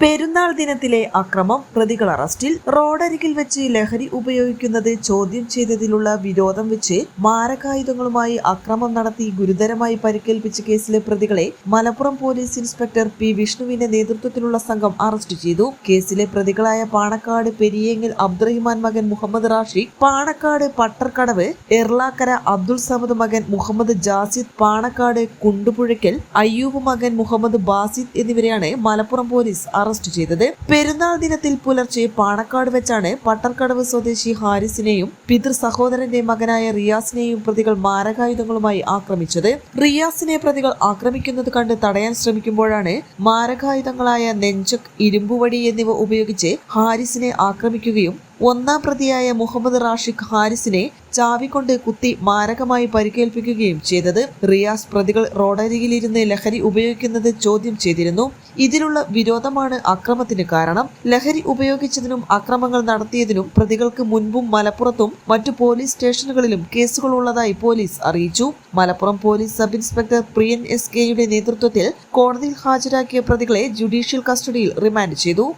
Perunnal ദിനത്തിലെ അക്രമം പ്രതികൾ അറസ്റ്റിൽ റോഡരികിൽ വെച്ച് ലഹരി ഉപയോഗിക്കുന്നത് ചോദ്യം ചെയ്തതിലുള്ള വിരോധം വെച്ച് മാരകായുധങ്ങളുമായി അക്രമം നടത്തി ഗുരുതരമായി പരിക്കേൽപ്പിച്ച കേസിലെ പ്രതികളെ മലപ്പുറം പോലീസ് ഇൻസ്പെക്ടർ പി വിഷ്ണുവിന്റെ നേതൃത്വത്തിലുള്ള സംഘം അറസ്റ്റ് ചെയ്തു. കേസിലെ പ്രതികളായ പാണക്കാട് പെരിയേങ്ങൽ അബ്ദുറഹിമാൻ മകൻ മുഹമ്മദ് റാഷി പാണക്കാട് പട്ടർക്കടവ് എർളാക്കര അബ്ദുൾ സമദ് മകൻ മുഹമ്മദ് ജാസിദ് പാണക്കാട് കുണ്ടുപുഴയ്ക്കൽ അയ്യൂബ് മകൻ മുഹമ്മദ് ബാസിദ് എന്നിവരെയാണ് മലപ്പുറം പോലീസ് അറസ്റ്റ് ചെയ്തത്. പെരുന്നാൾ ദിനത്തിൽ പുലർച്ചെ പാണക്കാട് വെച്ചാണ് പട്ടർക്കടവ് സ്വദേശി ഹാരിസിനെയും പിതൃ സഹോദരന്റെ മകനായ റിയാസിനെയും പ്രതികൾ മാരകായുധങ്ങളുമായി ആക്രമിച്ചത്. റിയാസിനെ പ്രതികൾ ആക്രമിക്കുന്നത് കണ്ട് തടയാൻ ശ്രമിക്കുമ്പോഴാണ് മാരകായുധങ്ങളായ നെഞ്ചക് ഇരുമ്പുവടി എന്നിവ ഉപയോഗിച്ച് ഹാരിസിനെ ആക്രമിക്കുകയും ഒന്നാം പ്രതിയായ മുഹമ്മദ് റാഷിഖ് ഹാരിസിനെ ചാവിക്കൊണ്ട് കുത്തി മാരകമായി പരിക്കേൽപ്പിക്കുകയും ചെയ്തത് റിയാസ് പ്രതികൾ റോഡരികിലിരുന്ന് ലഹരി ഉപയോഗിക്കുന്നത് ചോദ്യം ചെയ്തിരുന്നു. ഇതിലുള്ള വിരോധമാണ് അക്രമത്തിന് കാരണം. ലഹരി ഉപയോഗിച്ചതിനും അക്രമങ്ങൾ നടത്തിയതിനും പ്രതികൾക്ക് മുൻപും മലപ്പുറത്തും മറ്റു പോലീസ് സ്റ്റേഷനുകളിലും കേസുകൾ ഉള്ളതായി പോലീസ് അറിയിച്ചു. Malappuram police sub inspector Priyan S കെയുടെ നേതൃത്വത്തിൽ കോടതിയിൽ ഹാജരാക്കിയ പ്രതികളെ ജുഡീഷ്യൽ കസ്റ്റഡിയിൽ റിമാൻഡ് ചെയ്തു.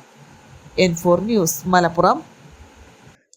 N four news Malappuram.